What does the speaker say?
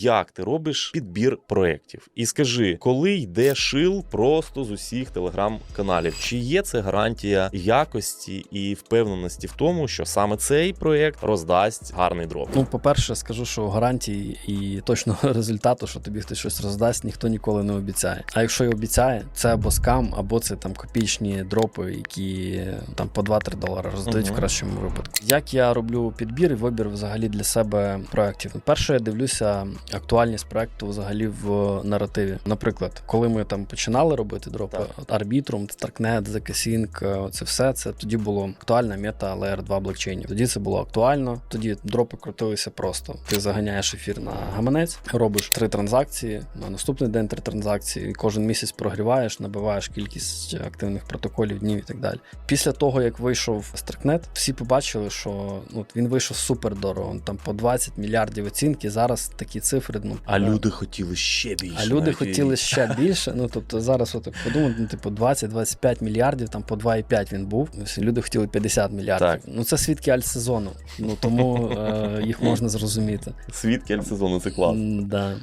як ти робиш підбір проєктів. І скажи, коли йде шил просто з усіх телеграм-каналів, чи є це гарантія якості і впевненості в тому, що саме цей проєкт роздасть гарний дроп? Ну, по-перше, скажу, що гарантії і точного результату, що тобі хтось щось роздасть, ніхто ніколи не обіцяє. А якщо й обіцяє, це або скам, або це там копійчні дропи, які там по 2-3 долари роздають Мгм. в кращому випадку. Як я роблю підбір і вибір взагалі для себе проєктів? Перше, я дивлюся актуальність проєкту взагалі в наративі. Наприклад, коли ми там починали робити дропи, Arbitrum, Starknet, ZK-Sync, це все це тоді було актуальна мета Layer 2 блокчейнів. Тоді це було актуально. Тоді дропи крутилися просто. Ти заганяєш ефір на гаманець, робиш три транзакції, на наступний день три транзакції, і кожен місяць прогріваєш, набиваєш кількість активних протоколів, днів і так далі. Після того, як вийшов Starknet, всі побачили, що ну, він вийшов супер дорого. Там по 20 мільярдів оцінки. Зараз такі цифри. Ну А е, люди хотіли ще більше. а люди навіть. хотіли ще більше. Ну тобто зараз от подумати, ну, типу 20-25 мільярдів, там по 2,5 він був. Люди хотіли 50 мільярдів. Так. Ну це свідки альтсезону. Ну тому е, їх можна зрозуміти. свідки альтсезону, це клас. М, Да.